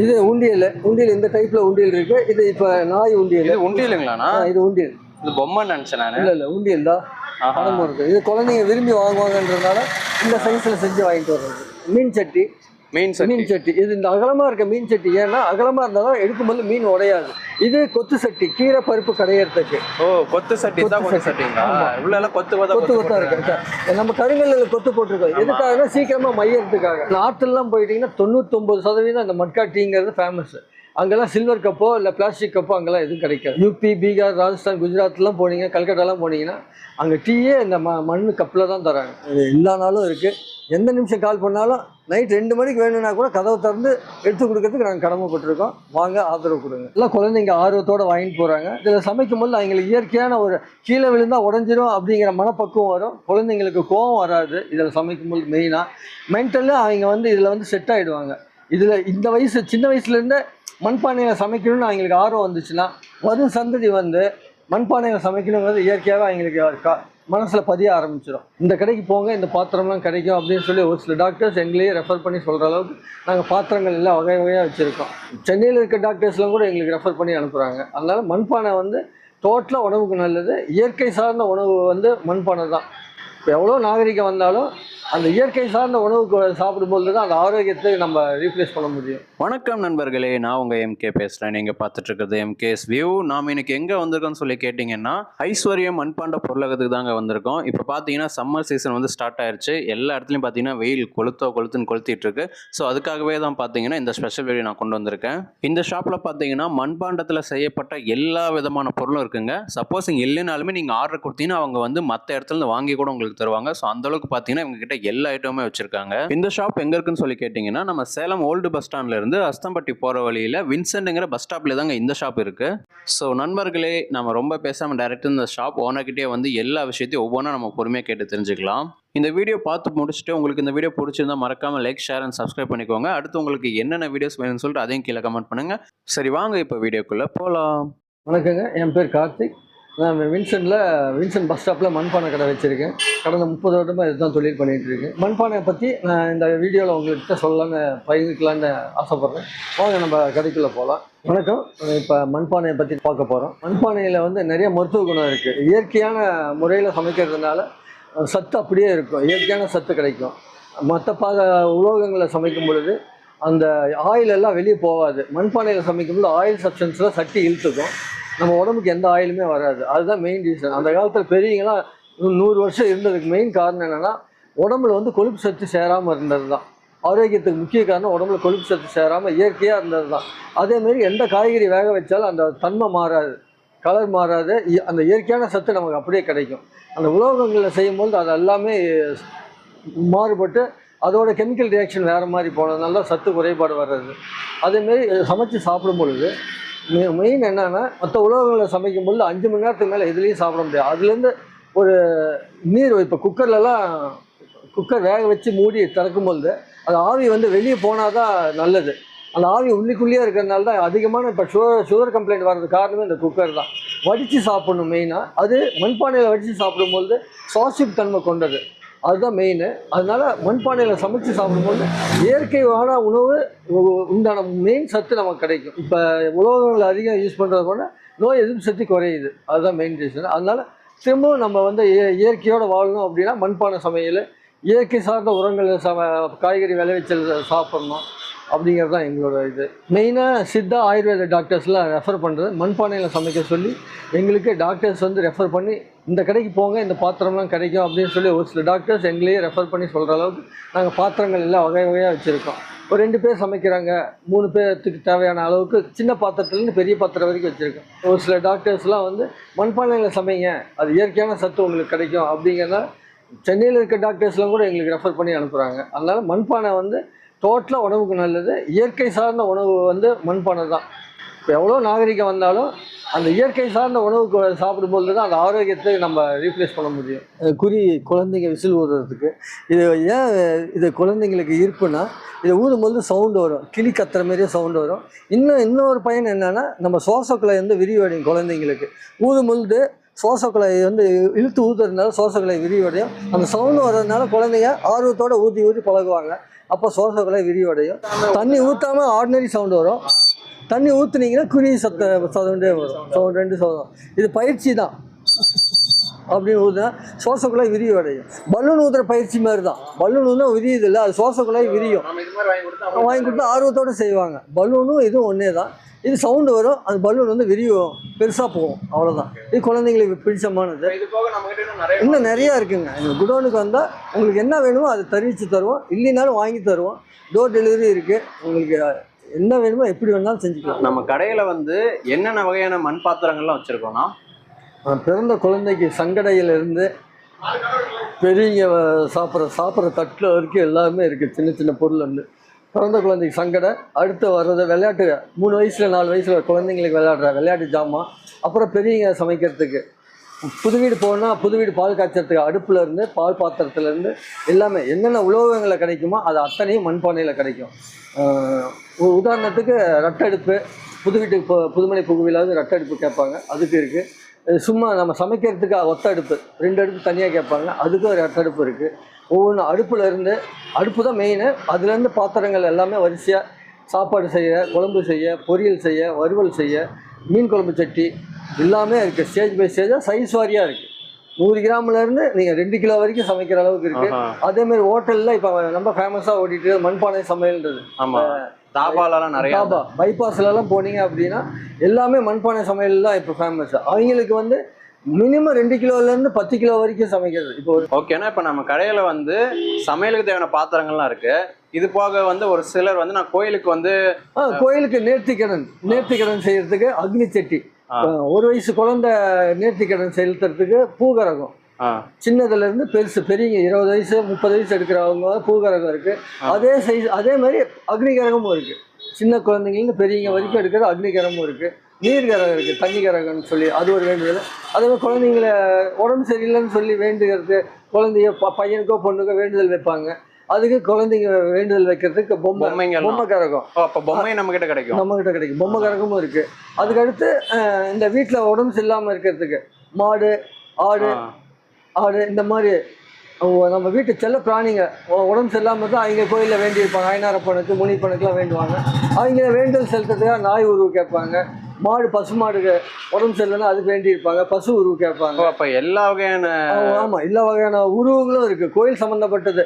இது உண்டியல் உண்டியல் இந்த டைப்ல உண்டியல் இருக்கு. இது இப்ப நாய் உண்டியல். இது உண்டியலுங்களாண்ணா? இது உண்டியல். இது பொம்மை நினைச்சேன் நானு. இல்ல இல்ல உண்டியல் தான். பணம் போடுறது. இது குழந்தைங்க விரும்பி வாங்குவாங்கன்றதுனால இந்த சைஸ்ல செஞ்சு வாங்கிட்டு வர்றது. மீன் சட்டி. மீன் சட்டி மீன் சட்டி. இது இந்த அகலமா இருக்க மீன் சட்டி. ஏன்னா அகலமா இருந்தாலும் எடுக்கும்போது மீன் உடையாது. இது கொத்து சட்டி கீரை பருப்பு கடையறதுக்கு. ஓ கொத்து சட்டி தான் கொத்து சட்டிங்களா? உள்ள எல்லாம் கொத்து கொத்த கொத்து இருக்கு. நம்ம கருங்கல்ல கொத்து போட்டிருக்கோம். எதுக்காகனா சீக்கிரமா மையறதுக்காக. நாட்டுலாம் போயிட்டீங்கன்னா தொண்ணூத்தொன்பது சதவீதம் அந்த மட்கா டீங்கிறது ஃபேமஸ் அங்கெல்லாம் சில்வர் கப்போ இல்லை பிளாஸ்டிக் கப்போ அங்கெல்லாம் எதுவும் கிடைக்காது. யூபி பீகார் ராஜஸ்தான் குஜராத்லாம் போனீங்க கல்கட்டாலாம் போனீங்கன்னா அங்கே டீயே இந்த ம மண் கப்பில் தான் தராங்க. இது எல்லா நாளும் இருக்குது எந்த நிமிஷம் கால் பண்ணாலும் நைட் ரெண்டு மணிக்கு வேணும்னா கூட கதவை திறந்து எடுத்து கொடுக்கறதுக்கு நாங்கள் கடமைப்பட்டிருக்கோம். வாங்க ஆதரவு கொடுங்க. எல்லாம் குழந்தைங்க ஆர்வத்தோடு வாங்கிட்டு போகிறாங்க இதில் சமைக்கும் போது அவங்களுக்கு இயற்கையான ஒரு கீழே விழுந்தால் உடஞ்சிரும் அப்படிங்கிற மனப்பக்குவம் வரும். குழந்தைங்களுக்கு கோவம் வராது. இதில் சமைக்கும் போது மெயினாக மென்டலாக அவங்க வந்து இதில் வந்து செட் ஆகிடுவாங்க இதில் இந்த வயசு சின்ன வயசுலேருந்தே மண்பானையில் சமைக்கணும்னு அவங்களுக்கு ஆர்வம் வந்துச்சுன்னா வரும் சந்ததி வந்து மண்பானையில் சமைக்கணுங்கிறது இயற்கையாகவே அவங்களுக்கு மனசில் பதிய ஆரம்பிச்சிடும் இந்த கடைக்கு போங்க இந்த பாத்திரம்லாம் கிடைக்கும் அப்படின்னு சொல்லி ஒரு சில டாக்டர்ஸ் எங்களையே ரெஃபர் பண்ணி சொல்கிற அளவுக்கு நாங்கள் பாத்திரங்கள் எல்லாம் வகை வகையாக வச்சுருக்கோம். சென்னையில் இருக்க டாக்டர்ஸ்லாம் கூட எங்களுக்கு ரெஃபர் பண்ணி அனுப்புகிறாங்க அதனால் மண்பானை வந்து டோட்டலாக உணவுக்கு நல்லது. இயற்கை சார்ந்த உணவு வந்து மண்பானை தான். இப்போ எவ்வளோ நாகரிகம் வந்தாலும் அந்த இயற்கை சார்ந்த உணவுக்கு சாப்பிடும்போது தான் அந்த ஆரோக்கியத்தை நம்ம ரீப்ளேஸ் பண்ண முடியும். வணக்கம் நண்பர்களே நான் உங்கள் எம்கே பேசுகிறேன் நீங்கள் பார்த்துட்டு இருக்கிறது எம்கேஸ் வியூ நாம இன்னைக்கு எங்கே வந்திருக்கோம்னு சொல்லி கேட்டிங்கன்னா ஐஸ்வர்யம் மண்பாண்ட பொருளகத்துக்கு தாங்க வந்திருக்கோம். இப்போ பார்த்தீங்கன்னா சம்மர் சீசன் வந்து ஸ்டார்ட் ஆயிடுச்சு எல்லா இடத்துலையும் பார்த்தீங்கன்னா வெயில் கொளுத்தோ கொளுத்துன்னு கொளுத்திட்டு இருக்கு ஸோ அதுக்காகவே தான் பார்த்தீங்கன்னா இந்த ஸ்பெஷல் வீடியோ நான் கொண்டு வந்திருக்கேன். இந்த ஷாப்பில் பார்த்தீங்கன்னா மண்பாண்டத்தில் செய்யப்பட்ட எல்லா விதமான பொருளும் இருக்குங்க. சப்போஸ் இங்கே இல்லைனாலுமே நீங்கள் ஆர்டர் கொடுத்தீங்கன்னா அவங்க வந்து மற்ற இடத்துல வாங்கி கூட உங்களுக்கு தருவாங்க. ஸோ அந்த அளவுக்கு பார்த்தீங்கன்னா இவங்க கிட்ட எல்லா ஐட்டமுமே வச்சிருக்காங்க. இந்த ஷாப் எங்கே இருக்குன்னு சொல்லி கேட்டிங்கன்னா நம்ம சேலம் ஓல்டு பஸ் ஸ்டாண்ட்ல இருந்து அஸ்தம்பட்டி போகிற வழியில் வின்சென்ட்டுங்கிற பஸ் ஸ்டாப்பில் தாங்க இந்த ஷாப் இருக்கு. ஸோ நண்பர்களே நம்ம ரொம்ப பேசாமல் டேரெக்டாக இந்த ஷாப் ஓனர்கிட்டே வந்து எல்லா விஷயத்தையும் ஒவ்வொன்றா நம்ம பொறுமையாக கேட்டு தெரிஞ்சுக்கலாம். இந்த வீடியோ பார்த்து முடிச்சுட்டு உங்களுக்கு இந்த வீடியோ பிடிச்சிருந்தா மறக்காம லைக் ஷேர் அண்ட் சப்ஸ்கிரைப் பண்ணிக்கோங்க. அடுத்து உங்களுக்கு என்னென்ன வீடியோஸ் வேணும்னு சொல்லிட்டு அதையும் கீழே கமெண்ட் பண்ணுங்க. சரி வாங்க இப்போ வீடியோக்குள்ள போகலாம் வணக்கங்க. என் பேர் கார்த்திக். நான் வின்சனில் வின்சன் பஸ் ஸ்டாப்பில் மண்பானை கடை வச்சுருக்கேன். கடந்த முப்பது வருடமாக இதுதான் தொழில் பண்ணிகிட்டு இருக்கேன். மண்பானையை பற்றி நான் இந்த வீடியோவில் உங்கள்கிட்ட சொல்லலான்னு பகிர்ந்துக்கலான்னு ஆசைப்பட்றேன். வாங்க நம்ம கடைக்குள்ளே போகலாம் வணக்கம். இப்போ மண்பானையை பற்றி பார்க்க போகிறோம் மண்பானையில் வந்து நிறைய மருத்துவ குணம் இருக்குது இயற்கையான முறையில் சமைக்கிறதுனால சத்து அப்படியே இருக்கும். இயற்கையான சத்து கிடைக்கும். மற்ற பாக உலோகங்களை சமைக்கும் பொழுது அந்த ஆயில் எல்லாம் வெளியே போகாது. மண்பானையில் சமைக்கும் பொழுது ஆயில் சப்ஸ்டன்ஸில் சட்டி இழுத்துக்கும். நம்ம உடம்புக்கு எந்த ஆயிலுமே வராது. அதுதான் மெயின் ரீசன் அந்த காலத்தில் பெரியவங்களாம் நூறு வருஷம் இருந்ததுக்கு மெயின் காரணம் என்னென்னா உடம்புல வந்து கொழுப்பு சத்து சேராமல் இருந்தது தான் ஆரோக்கியத்துக்கு முக்கிய காரணம் உடம்புல கொழுப்பு சத்து சேராமல் இயற்கையாக இருந்தது தான் அதேமாரி எந்த காய்கறி வேக வச்சாலும் அந்த தன்மை மாறாது. கலர் மாறாது. இ- அந்த இயற்கையான சத்து நமக்கு அப்படியே கிடைக்கும். அந்த உலோகங்களில் செய்யும்போது அது எல்லாமே மாறுபட்டு அதோட கெமிக்கல் ரியாக்ஷன் வேறு மாதிரி போனதுனால சத்து குறைபாடு வர்றது. அதேமாரி சமைச்சு சாப்பிடும் பொழுது மெயின் என்னென்னா மற்ற உலோகங்களை சமைக்கும் பொழுது அஞ்சு மணி நேரத்துக்கு மேலே எதுலேயும் சாப்பிட முடியாது. அதுலேருந்து ஒரு நீர் இப்போ குக்கர்லலாம் குக்கர் வேக வச்சு மூடி திறக்கும் பொழுது அது ஆவி வந்து வெளியே போனால் தான் நல்லது. அந்த ஆவி உள்ளிக்குள்ளேயே இருக்கிறதுனால தான் அதிகமான இப்போ சுகர் சுகர் கம்ப்ளைண்ட் வர்றது காரணமே இந்த குக்கர் தான். வடித்து சாப்பிடணும் மெயினாக அது மண்பானையில் வடித்து சாப்பிடும்பொழுது சுவாசிப்பு தன்மை கொண்டது. அதுதான் மெயின் அதனால மண்பானையில் சமைச்சு சாப்பிடும்போது இயற்கையான உணவு உண்டான மெயின் சத்து நமக்கு கிடைக்கும். இப்போ உலோகங்கள் அதிகம் யூஸ் பண்ணுறது போல நோய் எதிர்ப்பு சக்தி குறையுது. அதுதான் மெயின் ரீசன் அதனால திரும்பவும் நம்ம வந்து இய- வாழணும் அப்படின்னா மண்பானை சமையல் இயற்கை சார்ந்த உரங்கள் சம காய்கறி விளைவிச்சல் சாப்பிட்ணும். அப்படிங்கிறது தான் எங்களோட இது. மெயினாக சித்தா ஆயுர்வேத டாக்டர்ஸ்லாம் ரெஃபர் பண்ணுறது மண்பானையில் சமைக்க சொல்லி எங்களுக்கு டாக்டர்ஸ் வந்து ரெஃபர் பண்ணி இந்த கடைக்கு போங்க இந்த பாத்திரம்லாம் கிடைக்கும் அப்படின்னு சொல்லி ஒரு சில டாக்டர்ஸ் எங்களையே ரெஃபர் பண்ணி சொல்கிற அளவுக்கு நாங்கள் பாத்திரங்கள் எல்லாம் வகை வகையாக வச்சுருக்கோம். ஒரு ரெண்டு பேர் சமைக்கிறாங்க மூணு பேர்த்துக்கு தேவையான அளவுக்கு சின்ன பாத்திரத்துலேருந்து பெரிய பாத்திரம் வரைக்கும் வச்சுருக்கோம். ஒரு சில டாக்டர்ஸ்லாம் வந்து மண்பானையில் சமைங்க அது இயற்கையான சத்து உங்களுக்கு கிடைக்கும் அப்படிங்கிறத சென்னையில் இருக்க டாக்டர்ஸ்லாம் கூட எங்களுக்கு ரெஃபர் பண்ணி அனுப்புகிறாங்க அதனால மண்பானை வந்து டோட்டலாக உணவுக்கு நல்லது இயற்கை சார்ந்த உணவு வந்து மண்பானை தான். இப்போ எவ்வளோ நாகரிகம் வந்தாலும் அந்த இயற்கை சார்ந்த உணவுக்கு சாப்பிடும்போது தான் அந்த ஆரோக்கியத்தை நம்ம ரீப்ளேஸ் பண்ண முடியும். குறி குழந்தைங்க விசில் ஊதுறதுக்கு. இது ஏன் இது குழந்தைங்களுக்கு ஈர்ப்புனா இதை ஊதும்போது சவுண்டு வரும். கிளி கத்துற மாதிரியே சவுண்டு வரும். இன்னும் இன்னொரு பயன் என்னென்னா நம்ம சுவாசக்குழாய் வந்து விரிவடையும் குழந்தைங்களுக்கு. ஊதும்பொழுது சுவாசக்குழாய் வந்து இழுத்து ஊதுறதுனால சுவாசக்குழாய் விரிவடையும். அந்த சவுண்டு வர்றதுனால குழந்தைங்க ஆர்வத்தோட ஊதி ஊதி பழகுவாங்க. அப்போ சுவாசக்குழாய் விரிவடையும் தண்ணி ஊற்றாம ஆர்டினரி சவுண்டு வரும். தண்ணி ஊற்றுனீங்கன்னா குருவி சத்த சவுண்டே வரும். சவுண்ட் ரெண்டு சவுண்ட். இது பயிற்சி தான். அப்படின்னு ஊதுனா சுவாசக்குழாய் விரிவடையும் பலூன் ஊற்றுற பயிற்சி மாதிரி தான் பலூன் தான் விரியுது இல்லை அது சுவாசக்குழாய் விரியும். வாங்கி கொடுத்தா வாங்கி கொடுத்தா ஆர்வத்தோடு செய்வாங்க. பலூனும் இதுவும் ஒன்றே தான் இது சவுண்டு வரும் அந்த பலூன் வந்து விரியும் பெருசாக போகும் அவ்வளோதான் இது குழந்தைங்களுக்கு பிடிச்சமானது. இன்னும் நிறைய இருக்குங்க. எங்கள் குடோனுக்கு வந்தால் உங்களுக்கு என்ன வேணுமோ அதை தெரிவித்து தருவோம். இல்லைனாலும் வாங்கி தருவோம். டோர் டெலிவரி இருக்குது உங்களுக்கு என்ன வேணுமோ எப்படி வேணாலும் செஞ்சுக்கலாம். நம்ம கடையில வந்து என்னென்ன வகையான மண் பாத்திரங்கள்லாம் வச்சிருக்கோம்னா? பிறந்த குழந்தைக்கு சங்கடையிலிருந்து பெரியவங்க சாப்பிட்ற சாப்பிட்ற தட்டில் வரைக்கும் எல்லாமே இருக்குது சின்ன சின்ன பொருள் வந்து. பிறந்த குழந்தைக்கு சங்கடை அடுத்து வர்றது விளையாட்டு மூணு வயசில் நாலு வயசில் குழந்தைங்களுக்கு விளையாடுற விளையாட்டு ஜாமான் அப்புறம் பெரியவங்க சமைக்கிறதுக்கு. புது வீடு போனால் புது வீடு பால் காய்ச்சறதுக்கு அடுப்புலேருந்து பால் பாத்திரத்துலேருந்து எல்லாமே என்னென்ன உலோகங்களை கிடைக்குமோ அது அத்தனையும் மண்பானையில் கிடைக்கும். உதாரணத்துக்கு ரட்டடுப்பு புது வீட்டுக்கு போ புதுமனை புகுவிலாவது ரட்டடுப்பு கேட்பாங்க அதுக்கு இருக்குது சும்மா நம்ம சமைக்கிறதுக்கு ஒத்த அடுப்பு ரெண்டு அடுப்பு தனியாக கேட்பாங்க அதுக்கும் ஒரு அடுப்பு இருக்குது ஒவ்வொன்று அடுப்பில் இருந்து அடுப்பு தான் மெயின் அதுலேருந்து பாத்திரங்கள் எல்லாமே வரிசையாக சாப்பாடு செய்ய குழம்பு செய்ய பொரியல் செய்ய வறுவல் செய்ய மீன் குழம்பு சட்டி எல்லாமே இருக்குது ஸ்டேஜ் பை ஸ்டேஜாக சைஸ் வாரியாக இருக்குது நூறு கிராம்லேருந்து நீங்கள் ரெண்டு கிலோ வரைக்கும் சமைக்கிற அளவுக்கு இருக்குது. அதேமாதிரி ஹோட்டலில் இப்போ ரொம்ப ஃபேமஸாக ஓடிட்டு மண்பானை சமையல்ன்றது. ஆமா. தாபாலலாம் நிறைய டாபா பைபாஸ்லலாம் போனீங்க அப்படின்னா எல்லாமே மண்பானை சமையல் தான் இப்போ ஃபேமஸ் அவங்களுக்கு வந்து மினிமம் ரெண்டு கிலோலேருந்து பத்து கிலோ வரைக்கும் சமைக்கிறது. இப்போ ஓகேனா இப்போ நம்ம கடையில வந்து சமையலுக்கு தேவையான பாத்திரங்கள்லாம் இருக்கு. இது போக வந்து ஒரு சிலர் வந்து நான் கோயிலுக்கு வந்து கோயிலுக்கு நேர்த்திக்கடன் நேர்த்திக்கடன் செய்யறதுக்கு அக்னி சட்டி. ஒரு வயசு குழந்தை நேர்த்திக்கடன் செலுத்துறதுக்கு பூகரகம். சின்னதுல இருந்து பெருசு பெரியவங்க இருபது வயசு முப்பது வயசு எடுக்கிறவங்க பூகரகம் இருக்கு. அதே சைஸ் அதே மாதிரி அக்னிகரகமும் இருக்கு. சின்ன குழந்தைங்கலேருந்து பெரியவங்க வரைக்கும் எடுக்கிற அக்னிகரமும் இருக்கு. நீர்கரகம் இருக்கு தண்ணி கரகம்னு சொல்லி அது ஒரு வேண்டுதல். அதே மாதிரி குழந்தைங்கள உடம்பு சரியில்லைன்னு சொல்லி வேண்டுகிறது குழந்தைய பையனுக்கோ பொண்ணுக்கோ வேண்டுதல் வைப்பாங்க. அதுக்கு குழந்தைங்க வேண்டுதல் வைக்கிறதுக்கு பொம்மை பொம்மை கரகம். அப்போ பொம்மை நம்ம கிட்ட கிடைக்கும். நம்ம கிட்ட கிடைக்கும். பொம்மை கரகமும் இருக்கு. அதுக்கடுத்து இந்த வீட்டில் உடம்பு சரியில்லாமல் இருக்கிறதுக்கு மாடு ஆடு ஆடு இந்த மாதிரி நம்ம வீட்டு செல்ல பிராணிங்க. உடம்பு சரியில்லாமல் தான் அவங்க கோயிலில் வேண்டியிருப்பாங்க. ஐநாரப்பனுக்கு முனிப்பனுக்குலாம் வேண்டுவாங்க. அவங்க வேண்டல் செலுத்துறதுக்காக நாய் உருவு கேட்பாங்க. மாடு பசு மாடுக்கு உடம்பு சரியில்லைன்னா அதுக்கு வேண்டியிருப்பாங்க. பசு உருவு கேட்பாங்க. அப்போ எல்லா வகையான ஆமா, ஆமா. எல்லா வகையான உருவங்களும் இருக்கு. கோயில் சம்பந்தப்பட்டது.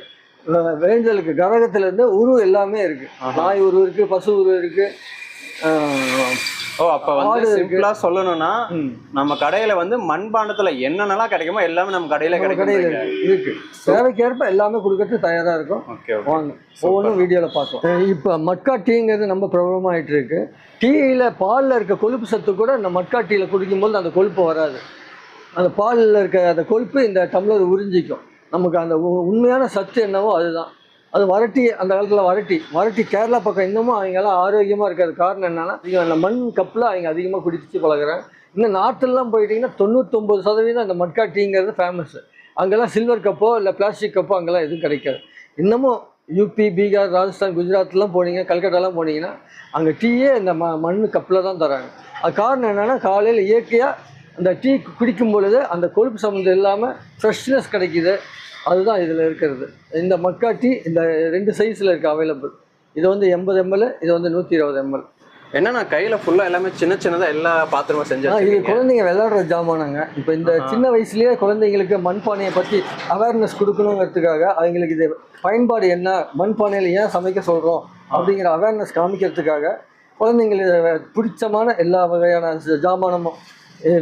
அஹ், வேண்டுதலுக்கு கரகத்துல இருந்து உருவம் எல்லாமே இருக்கு. ஆஹா. நாய் உருவம் இருக்கு பசு உருவம் இருக்கு. அஹ், ஓ அப்போ வந்து. சிம்பிளா சொல்லணும்னா. நம்ம கடையில வந்து மண்பாண்டத்துல என்னென்னலாம் கிடைக்குமோ எல்லாமே நம்ம கடையில கிடைக்கும் இருக்கு. தேவைக்கேற்ப எல்லாமே கொடுக்கறதுக்கு தயாரா இருக்கும். வாங்க ஒவ்வொன்றும் வீடியோவில் பார்த்தோம் இப்போ மட்கா டீங்கிறது நம்ம பிரபலமாயிட்டு இருக்கு. டீயில் பாலில் இருக்க கொழுப்பு சத்து கூட இந்த மட்கா டீயில் குடிக்கும்போது அந்த கொழுப்பு வராது. அந்த பாலில் இருக்க அந்த கொழுப்பு இந்த டம்ளர் உறிஞ்சிக்கும். நமக்கு அந்த உ- உண்மையான சத்து என்னவோ அதுதான். அது வரட்டி அந்த காலத்தில் வரட்டி வரட்டி கேரளா பக்கம் இன்னமும் அவங்கெல்லாம் ஆரோக்கியமாக இருக்காது காரணம் என்னென்னா நீங்கள் அந்த மண் கப்பில் அவங்க அதிகமாக குடிச்சு பழகிறேன் இன்னும் நாட்டிலலாம் போயிட்டீங்கன்னா தொண்ணூத்தொம்பது சதவீதம் அந்த மட்கா டீங்கிறது ஃபேமஸ் அங்கெல்லாம் சில்வர் கப்போ இல்லை பிளாஸ்டிக் கப்போ அங்கெல்லாம் எதுவும் கிடைக்காது. இன்னமும் யூபி பீகார் ராஜஸ்தான் குஜராத்லாம் போனீங்க கல்கட்டாலாம் போனீங்கன்னா அங்கே டீயே இந்த ம மண் கப்பில் தான் தராங்க. அது காரணம் என்னென்னா காலையில் இயற்கையாக அந்த டீ குடிக்கும் பொழுது அந்த கொழுப்பு சம்மந்தம் இல்லாமல் ஃப்ரெஷ்னஸ் கிடைக்கிது. அதுதான் இதில் இருக்கிறது. இந்த மக்கா டீ இந்த ரெண்டு சைஸில் இருக்குது அவைலபிள் இது வந்து எண்பது எம்எல் இது வந்து நூற்றி இருபது எம்எல் என்னன்னா கையில ஃபுல்லா எல்லாமே சின்ன சின்னதா எல்லா பாத்திரமும் செஞ்சு இது. குழந்தைங்க விளையாடுற ஜாமானங்க. இப்போ இந்த. சின்ன வயசுலயே குழந்தைங்களுக்கு மண்பானையை பற்றி அவேர்னஸ் கொடுக்கணுங்கிறதுக்காக அவங்களுக்கு இது பயன்பாடு என்ன? மண்பானையில் ஏன் சமைக்க சொல்கிறோம் அப்படிங்கிற அவேர்னஸ் காமிக்கிறதுக்காக குழந்தைங்களுக்கு பிடிச்சமான எல்லா வகையான ஜாமானமும்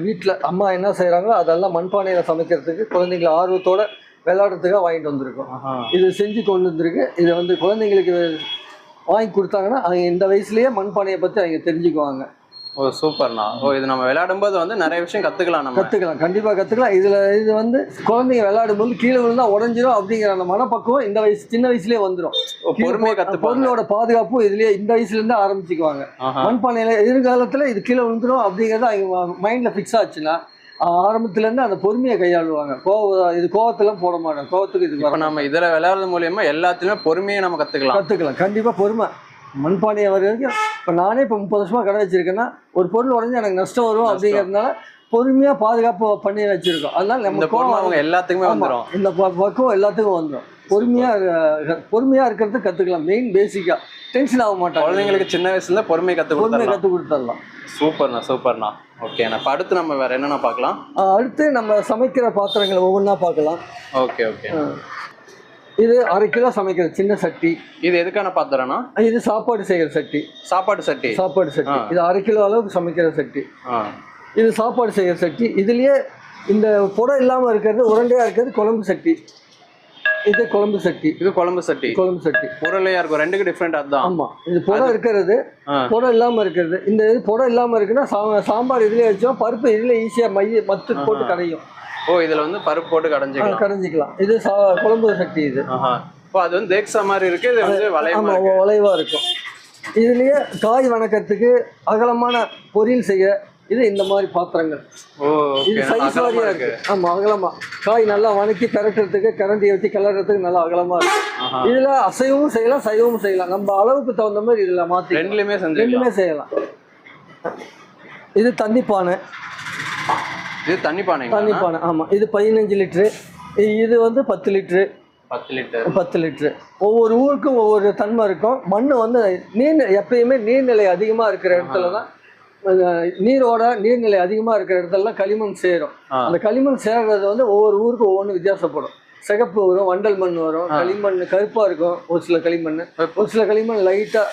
வீட்டில் அம்மா என்ன செய்கிறாங்களோ அதெல்லாம் மண்பானையில் சமைக்கிறதுக்கு குழந்தைங்கள ஆர்வத்தோட விளையாடுறதுக்காக வாங்கிட்டு வந்திருக்கோம். இது செஞ்சு கொண்டு வந்திருக்கு. இது வந்து குழந்தைங்களுக்கு வாங்கி கொடுத்தாங்கன்னா அவங்க இந்த வயசுலயே மண்பானையை பற்றி அவங்க தெரிஞ்சுக்குவாங்க. ஓ சூப்பர்ண்ணா. ஓ இது நம்ம விளையாடும் போது வந்து நிறைய விஷயம் கத்துக்கலாம் நம்ம. கற்றுக்கலாம் கண்டிப்பாக கற்றுக்கலாம் இதில் இது வந்து குழந்தைங்க விளையாடும் போது கீழே விழுந்தா உடஞ்சிரும் அப்படிங்கிற அந்த மனப்பக்குவம் இந்த வயசு சின்ன வயசுலயே வந்துடும் பொறுமையா கத்துப்பாங்க. பொருளோட பாதுகாப்பும் இதுலயே இந்த வயசுலேருந்து ஆரம்பிச்சுக்குவாங்க. மண்பானையில் எதிர்காலத்தில் இது கீழே விழுந்துரும் அப்படிங்கிறது அவங்க மைண்டில் ஃபிக்ஸ் ஆச்சுன்னா ஆரம்பத்துலேருந்து அந்த பொறுமையை கையாளுவாங்க. கோவ இது கோவத்தெல்லாம் போட மாட்டாங்க. கோவத்துக்கு இது இப்ப நம்ம இதுல விளையாடுறது மூலியமா எல்லாத்தையுமே பொறுமையா நம்ம கத்துக்கலாம். கற்றுக்கலாம் கண்டிப்பாக பொறுமை. மண்பானையை வர வரைக்கும் இப்போ நானே இப்போ முப்பது வருஷமா கடை வச்சிருக்கேன்னா ஒரு பொருள் உடஞ்சி எனக்கு நஷ்டம் வரும். அப்படிங்கிறதுனால பொறுமையாக பாதுகாப்பு பண்ணி வச்சிருக்கோம். அதனால நம்ம கோவம் அவங்க எல்லாத்துக்குமே ஆமா. வந்துரும். இந்த பக்குவம் எல்லாத்துக்கும் வந்துடும் பொறுமையாக பொறுமையாக இருக்கிறது கற்றுக்கலாம் மெயின் பேசிக்காக டென்ஷன் ஆக மாட்டாங்க. குழந்தைங்களுக்கு சின்ன வயசுல பொறுமை கத்து பொறுமையை கற்றுக் கொடுத்துடலாம். சூப்பர்ண்ணா சூப்பர்ண்ணா. ஓகேண்ணா இப்போ அடுத்து நம்ம வேற என்னென்ன பார்க்கலாம்? அடுத்து நம்ம சமைக்கிற பாத்திரங்களை ஒவ்வொன்றா பார்க்கலாம். ஓகே ஓகே இது அரை கிலோ சமைக்கிற சின்ன சட்டி. இது எதுக்கான பாத்திரம்னா இது சாப்பாடு செய்கிற சட்டி. சாப்பாடு சட்டி. சாப்பாடு சட்டி. இது அரை கிலோ அளவுக்கு சமைக்கிற சட்டி. இது சாப்பாடு செய்கிற சட்டி. இதுலயே இந்த புடம் இல்லாமல் இருக்கிறது உருண்டையாக இருக்கிறது குழம்பு சட்டி. இது குழம்பு சட்டி. இது குழம்பு சட்டி. குழம்பு சட்டி. உருளையா இருக்கும். ரெண்டுக்கு டிஃப்ரெண்ட் அதுதான். ஆமா. இது புடம் இருக்கிறது. புடம் இல்லாம இருக்கிறது. இந்த இது புடம் இல்லாம இருக்குன்னா சாம்பார் இதுலயே வச்சோம் பருப்பு இதுல ஈஸியா மைய மத்து போட்டு கடையும். ஓ இதுல வந்து பருப்பு போட்டு கடைஞ்சிக்கலாம். கடைஞ்சிக்கலாம். இது குழம்பு சட்டி இது. இப்போ அது வந்து தேக்ஸா மாதிரி இருக்கு. இது வந்து வளையமா வளைவா இருக்கும். இதுலயே காய் வணக்கத்துக்கு அகலமான பொரியல் செய்ய இது இந்த மாதிரி பாத்திரங்கள். இது சைஸ் வாரியா இருக்கு. ஆமா அகலமா. காய் நல்லா வணக்கி பெரட்டுறதுக்கு கரண்டி வச்சு கிளறதுக்கு நல்லா அகலமா இருக்கு. இதுல அசைவமும் செய்யலாம் சைவமும் செய்யலாம். நம்ம அளவுக்கு தகுந்த மாதிரி இதுல மாத்தி ரெண்டுலயுமே ரெண்டுமே செய்யலாம். இது தண்ணி பானை. இது தண்ணி தண்ணி பானைங்களா பானை ஆமாம் இது பதினஞ்சு லிட்ரு இது வந்து பத்து லிட்ரு பத்து லிட்டர். பத்து லிட்ரு ஒவ்வொரு ஊருக்கும் ஒவ்வொரு தன்மை இருக்கும். மண் வந்து நீர் எப்பயுமே நீர்நிலை அதிகமாக இருக்கிற இடத்துல தான் நீரோட நீர்நிலை அதிகமாக இருக்கிற இடத்துலலாம் களிமண் சேரும். அந்த களிமண் சேர்றது வந்து ஒவ்வொரு ஊருக்கும் ஒவ்வொன்று வித்தியாசப்படும். சிகப்பு வரும் வண்டல் மண் வரும் களிமண் கருப்பாக இருக்கும் ஒரு சில களிமண். ஒரு சில களிமண் லைட்டாக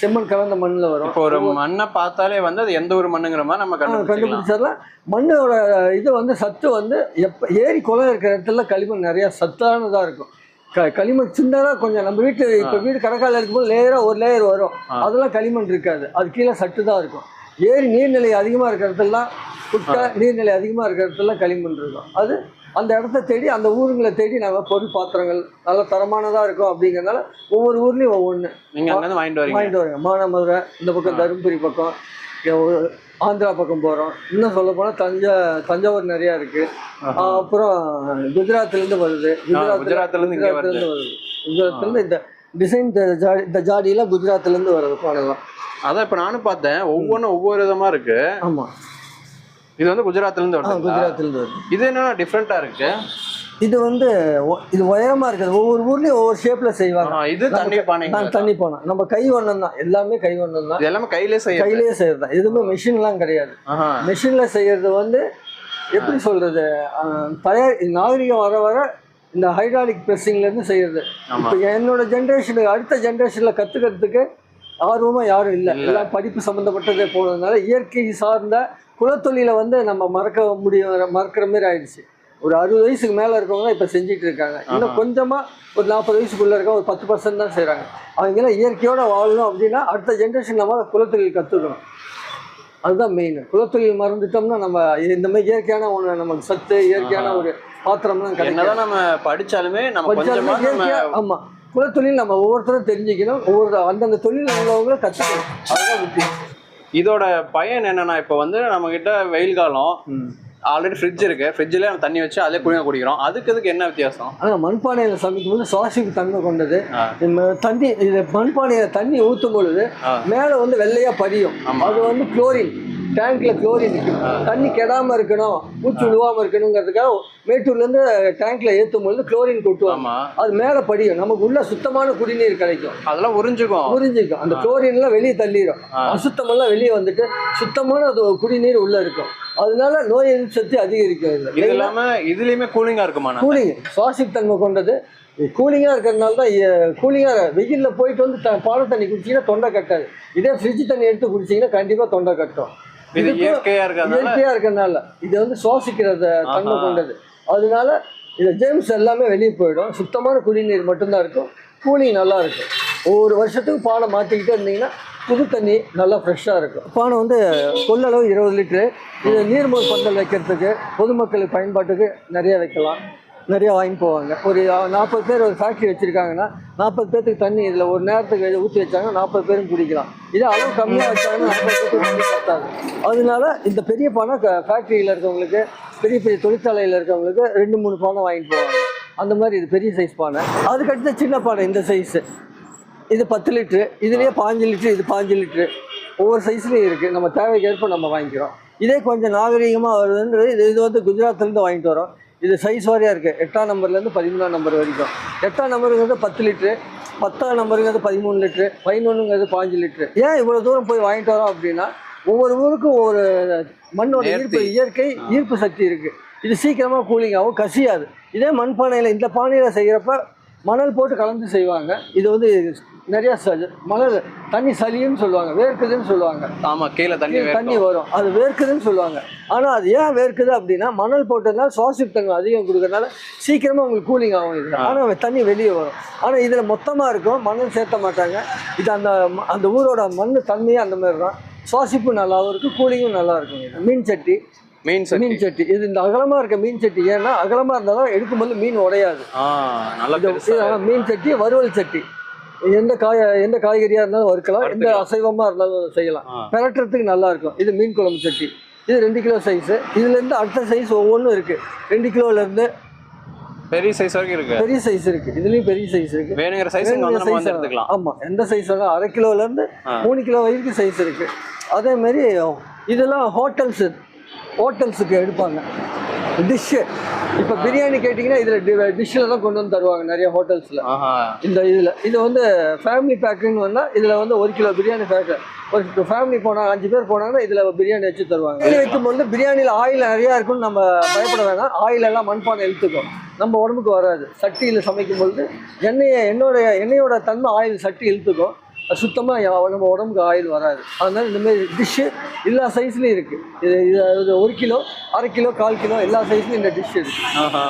செம்மண் கலந்த மண்ணில் வரும். இப்போ ஒரு மண்ணை பார்த்தாலே வந்து அது எந்த ஒரு மண்ணுங்கிற மாதிரி நம்ம கண்டுபிடிச்சிடலாம். மண்ணோட இது வந்து சத்து வந்து எப்போ ஏரி குளம் இருக்கிற இடத்துல களிமண் நிறைய சத்தானதாக இருக்கும். க களிமண் சின்னதாக கொஞ்சம் நம்ம வீட்டு இப்போ வீடு கடற்கால இருக்கும்போது லேயராக ஒரு லேயர் வரும். அதெல்லாம் களிமண் இருக்காது. அது கீழே சட்டு தான் இருக்கும். ஏரி நீர்நிலை அதிகமாக இருக்கிற இடத்துலலாம் குட்டை நீர்நிலை அதிகமாக இருக்கிற இடத்துலலாம் களிமண் இருக்கும். அது அந்த இடத்த தேடி அந்த ஊருங்களை தேடி நாங்கள் பொருள் பாத்திரங்கள் நல்ல தரமானதாக இருக்கும் அப்படிங்கிறதுனால ஒவ்வொரு ஊர்லேயும் ஒவ்வொன்று நீங்க அங்க வாங்கிட்டு வரீங்க. வாங்கிட்டு வருங்க. மானாமதுரை இந்த பக்கம் தருமபுரி பக்கம் ஆந்திரா பக்கம் போகிறோம் இன்னும் சொல்ல போனால் தஞ்சா தஞ்சாவூர் நிறையா இருக்குது. அப்புறம் குஜராத்லேருந்து வருது. குஜராத்லேருந்து வருது. குஜராத்லேருந்து இந்த டிசைன் இந்த ஜாடி இந்த ஜாடியெல்லாம் குஜராத்லேருந்து வருது பாடலாம் அதான் இப்ப நானும் பார்த்தேன். ஒவ்வொன்றும் ஒவ்வொரு விதமா இருக்கு. ஆமாம் இது வந்து குஜராத்ல இருந்து ஆ வருது குஜராத்லேருந்து வருது இது என்னன்னா டிஃப்ரெண்டா இருக்கு? இது வந்து இது உயரமாக இருக்குது. ஒவ்வொரு ஊர்லேயும் ஒவ்வொரு ஷேப்பில் செய்வாங்க. இது தண்ணி நான் தண்ணி போனோம் நம்ம கை வண்ணம் தான் எல்லாமே கை வண்ணம் தான் எல்லாமே கையிலே செய்ய கையிலேயே செய்கிறது தான் எதுவுமே மிஷின்லாம் கிடையாது. மிஷினில் செய்கிறது வந்து எப்படி சொல்கிறது தயார் நாகரிகம் வர வர இந்த ஹைட்ராலிக் ப்ரெஸ்ஸிங்லேருந்து செய்கிறது ஆமா. இப்போ என்னோட ஜென்ரேஷனுக்கு அடுத்த ஜென்ரேஷனில் கற்றுக்கிறதுக்கு ஆர்வமாக யாரும் இல்லை. எல்லாம் படிப்பு சம்மந்தப்பட்டதே போனதுனால இயற்கை சார்ந்த குலத்தொழிலை வந்து நம்ம மறக்க முடியும் மறக்கிற மாதிரி ஆயிடுச்சு. ஒரு அறுபது வயசுக்கு மேலே இருக்கவங்க இப்போ செஞ்சுட்டு இருக்காங்க. இன்னும் ஆஹா. கொஞ்சமாக ஒரு நாற்பது வயசுக்குள்ளே இருக்க ஒரு பத்து பர்சன்ட் தான் செய்கிறாங்க அவங்கெல்லாம் இயற்கையோட வாழணும் அப்படின்னா அடுத்த ஜென்ரேஷன் நம்ம குலத்தொழில் கற்றுக்கணும் அதுதான் மெயின் குலத்தொழில் மறந்துட்டோம்னா நம்ம இந்த மாதிரி இயற்கையான ஒன்று நமக்கு சத்து இயற்கையான. ஒரு பாத்திரம்லாம் கிடைக்கும் நம்ம படிச்சாலுமே நம்ம படிச்சாலுமே குலத்தொழில் நம்ம ஒவ்வொருத்தரும் தெரிஞ்சுக்கணும். ஒவ்வொரு அந்தந்த தொழில் உள்ளவங்கள கற்றுக்கணும் அதுதான் முக்கியம். இதோட பயன் என்னன்னா இப்போ வந்து நம்ம கிட்ட வெயில் காலம் ஆல்ரெடி ஃப்ரிட்ஜ் இருக்கு. ஃப்ரிட்ஜில் நம்ம தண்ணி வச்சு அதிலே குடிங்க குடிக்கிறோம். அதுக்கு இதுக்கு என்ன வித்தியாசம்? ஆனால் மண்பானையில் சமைக்கும் போது சுவாசிப்பு தன்மை கொண்டது. தண்ணி இது மண்பானையில் தண்ணி ஊற்றும் பொழுது. மேலே வந்து வெள்ளையா படியும். ஆமா. அது வந்து குளோரின் டேங்க்ல குளோரின் இருக்கு. தண்ணி கெடாம இருக்கணும் பூச்சி விழுவாம இருக்கணுங்கிறதுக்காக மேட்டூர்லேருந்து டேங்க்ல ஏற்றும் பொழுது குளோரின் கொட்டுவாங்க அது மேலே படியும். நமக்கு உள்ள சுத்தமான குடிநீர் கிடைக்கும். அதெல்லாம் உறிஞ்சுக்கும். புரிஞ்சுக்கும் அந்த குளோரின் எல்லாம் வெளியே தள்ளிடும். அசுத்தமெல்லாம் வெளியே வந்துட்டு சுத்தமான அது குடிநீர் உள்ள இருக்கும். அதனால நோய் எதிர்ப்பு சக்தி அதிகரிக்கும் இதுல. இது இல்லாம இதுலயுமே கூலிங்கா இருக்குமா கூலிங் சுவாசித்தன்மை கொண்டது. கூலிங்காக இருக்கிறதுனால தான் கூலிங்காக வெயிலில் போயிட்டு வந்து த பாலை தண்ணி குடிச்சிங்கன்னா தொண்டை கட்டாது. இதே ஃப்ரிட்ஜ் தண்ணி எடுத்து குடிச்சிங்கன்னா கண்டிப்பாக தொண்டை கட்டும். இது இயற்கையா இருக்கிறதுனால இது வந்து சுவாசிக்கிறத தன்மை. கொண்டது. அதனால இந்த ஜேம்ஸ் எல்லாமே வெளியே போயிடும். சுத்தமான குடிநீர் மட்டும்தான் இருக்கும். கூலிங் நல்லா இருக்கும். ஒவ்வொரு வருஷத்துக்கு பானை மாற்றிக்கிட்டே இருந்தீங்கன்னா புது தண்ணி நல்லா ஃப்ரெஷ்ஷாக இருக்கும். பானை வந்து கொள்ளளவு இருபது லிட்ரு இது நீர்மோர் பந்தல் வைக்கிறதுக்கு பொதுமக்களுக்கு பயன்பாட்டுக்கு நிறைய வைக்கலாம். நிறையா வாங்கி போவாங்க. ஒரு நாற்பது பேர் ஒரு ஃபேக்ட்ரி வச்சுருக்காங்கன்னா நாற்பது பேர்த்துக்கு தண்ணி இதில் ஒரு நேரத்துக்கு ஊற்றி வச்சாங்கன்னா நாற்பது பேரும் குடிக்கலாம். இதே அளவு கம்மியாக வச்சாங்கன்னா நாற்பது பேருக்கு தண்ணி பத்தாது. அதனால இந்த பெரிய பானை ஃபேக்ட்ரியில் இருக்கவங்களுக்கு பெரிய பெரிய தொழிற்சாலையில் இருக்கவங்களுக்கு ரெண்டு மூணு பானை வாங்கிட்டு போவாங்க. அந்த மாதிரி இது பெரிய சைஸ் பானை அதுக்கடுத்து சின்ன பானை இந்த சைஸு இது பத்து லிட்ரு இதுலேயே பாஞ்சு லிட்ரு இது பாஞ்சு லிட்ரு ஒவ்வொரு சைஸ்லேயும் இருக்குது நம்ம தேவைக்கேற்ப நம்ம வாங்கிக்கிறோம். இதே கொஞ்சம் நாகரிகமாக வருதுன்றது இது இது வந்து குஜராத்லேருந்து வாங்கிட்டு வரோம். இது சைஸ் வாரியாக இருக்குது எட்டாம் நம்பர்லேருந்து பதிமூணாம் நம்பர் வரைக்கும். எட்டாம் நம்பருங்கிறது பத்து லிட்ரு பத்தாம் நம்பருங்கிறது பதிமூணு லிட்ரு பதினொன்றுங்கிறது பாஞ்சு லிட்ரு ஏன் இவ்வளோ தூரம் போய் வாங்கிட்டு வரோம் அப்படின்னா ஒவ்வொரு ஊருக்கும் ஒவ்வொரு மண்ணோட. ஈர்ப்பு இயற்கை ஈர்ப்பு சக்தி இருக்குது இது சீக்கிரமாக கூலிங் ஆகும் கசியாது. இதே மண் பானையில் இந்த பானையில் செய்கிறப்ப மணல் போட்டு கலந்து செய்வாங்க. இது வந்து நிறையா மணல் தண்ணி சளின்னு சொல்லுவாங்க வேர்க்குதுன்னு சொல்லுவாங்க. ஆமா கீழே தண்ணி தண்ணி. வரும். அது வேர்க்குதுன்னு சொல்லுவாங்க. ஆனால் அது ஏன் வேர்க்குது அப்படின்னா மணல் போட்டதுனால சுவாசித்தன்மை அதிகம் கொடுக்கறதுனால சீக்கிரமாக உங்களுக்கு கூலிங் ஆகும் இது. ஆனால் தண்ணி வெளியே வரும். ஆனால் இதில் மொத்தமாக இருக்கும். மணல் சேர்த்த மாட்டாங்க. இது அந்த அந்த ஊரோட மண் தன்மையே அந்த மாதிரி தான். சுவாசிப்பு நல்லாவும் இருக்கும் கூலிங்கும் நல்லா இருக்கும் மீன் சட்டி. மீன் சட்டி. மீன் சட்டி. இது இந்த அகலமாக இருக்க மீன் சட்டி. ஏன்னா அகலமாக இருந்தால் தான் எடுக்கும்போது மீன் உடையாது. மீன் சட்டி வறுவல் சட்டி. எந்த காய எந்த காய்கறியாக இருந்தாலும் வறுக்கலாம். எந்த. அசைவமாக இருந்தாலும் செய்யலாம். பெரட்டுறதுக்கு நல்லா இருக்கும். இது மீன் குழம்பு சட்டி. இது ரெண்டு கிலோ சைஸு இதுலேருந்து அடுத்த சைஸ் ஒவ்வொன்றும் இருக்குது ரெண்டு கிலோலேருந்து பெரிய சைஸ் வரைக்கும் இருக்கு. பெரிய சைஸ் இருக்குது இதுலேயும் பெரிய சைஸ் இருக்குது வேணுங்கிற சைஸ் நம்ம வந்து எடுத்துக்கலாம். ஆமாம் எந்த சைஸ் வேணால் அரை கிலோலேருந்து ஆ. மூணு கிலோ வரைக்கும் சைஸ் இருக்குது அதே மாதிரி இதெல்லாம் ஹோட்டல்ஸு ஹோட்டல்ஸுக்கு எடுப்பாங்க. டிஷ்ஷு இப்போ பிரியாணி கேட்டிங்கன்னா இதில் டிஷ்ஷில் தான் கொண்டு வந்து தருவாங்க நிறைய ஹோட்டல்ஸில் இந்த இதில் இது வந்து ஃபேமிலி பேக்குன்னு வந்தால் இதில் வந்து ஒரு கிலோ பிரியாணி பேக்கு ஒரு ஃபேமிலி போனாங்க அஞ்சு பேர் போனாங்கன்னா இதில் பிரியாணி வச்சு தருவாங்க. பிரியாணி வைக்கும்போது பிரியாணியில் ஆயில் நிறையா இருக்குன்னு நம்ம பயப்பட வேணாம். ஆயில் எல்லாம் மண்பானை இழுத்துக்கும். நம்ம உடம்புக்கு வராது. சட்டியில் சமைக்கும் பொழுது எண்ணெயை எண்ணெயோட எண்ணெயோட தன்மை ஆயில் சட்டி இழுத்துக்கும். அது சுத்தமாக நம்ம உடம்புக்கு ஆயில் வராது. அதனால இந்த மாதிரி டிஷ்ஷு எல்லா சைஸ்லேயும் இருக்குது இது இது ஒரு கிலோ அரை கிலோ கால் கிலோ எல்லா சைஸ்லையும் இந்த டிஷ் இருக்குது ஆஹா.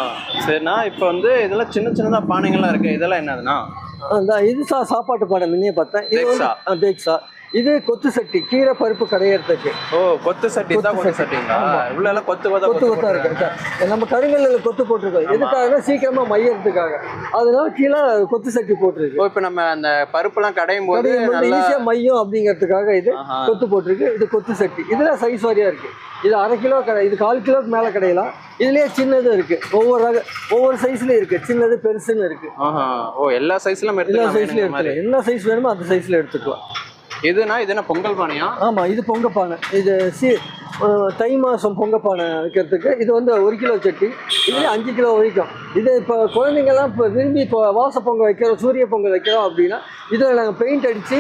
சரிண்ணா இப்போ வந்து இதெல்லாம் சின்ன சின்னதா பானைகள்லாம் இருக்கு. இதெல்லாம் என்னதுண்ணா? அந்த இது சா சாப்பாட்டு பானை முன்னே பார்த்தேன். இது வந்து. ஆ, தேக்ஸா. இது கொத்து சட்டி கீரை பருப்பு கடையிறதுக்கு. ஓ கொத்து சட்டி தான் கொத்து சட்டிங்களா? உள்ள எல்லாம் கொத்து கொத்தா கொத்து இருக்கு. நம்ம கருங்கல்லில் கொத்து போட்டிருக்கோம். எதுக்காகனா சீக்கிரமா மையறதுக்காக. அதனால கீழே கொத்து சட்டி போட்டிருக்கு. ஓ இப்போ நம்ம அந்த பருப்புலாம் கடையும் போது ஈஸியா மையம் அப்படிங்கிறதுக்காக இது. கொத்து போட்டிருக்கு. இது கொத்து சட்டி. இதுல சைஸ் வாரியா இருக்கு. இது அரை கிலோ கடை இது கால் கிலோக்கு மேல கடையலாம். இதுலயே சின்னதும் இருக்கு. ஒவ்வொரு ரக ஒவ்வொரு சைஸ்லயும் இருக்கு. சின்னது பெருசுன்னு இருக்கு. ஓ எல்லா சைஸ்லயும் எல்லா சைஸ்லயும் எடுத்துக்கலாம். என்ன சைஸ் வேணுமோ அந்த சைஸ்ல எடுத்துக்கலாம். இதுனா இது என்ன பொங்கல் பானையா? ஆமா இது பொங்கப்பானை இது சி தை மாதம் பொங்கப்பானை வைக்கிறதுக்கு இது வந்து ஒரு கிலோ சட்டி இதுலேயே அஞ்சு கிலோ வரைக்கும். இது இப்போ குழந்தைங்கள்லாம் இப்போ விரும்பி இப்போ வாச பொங்கல் வைக்கிறோம் சூரிய பொங்கல் வைக்கிறோம் அப்படின்னா இதில் நாங்கள் பெயிண்ட் அடித்து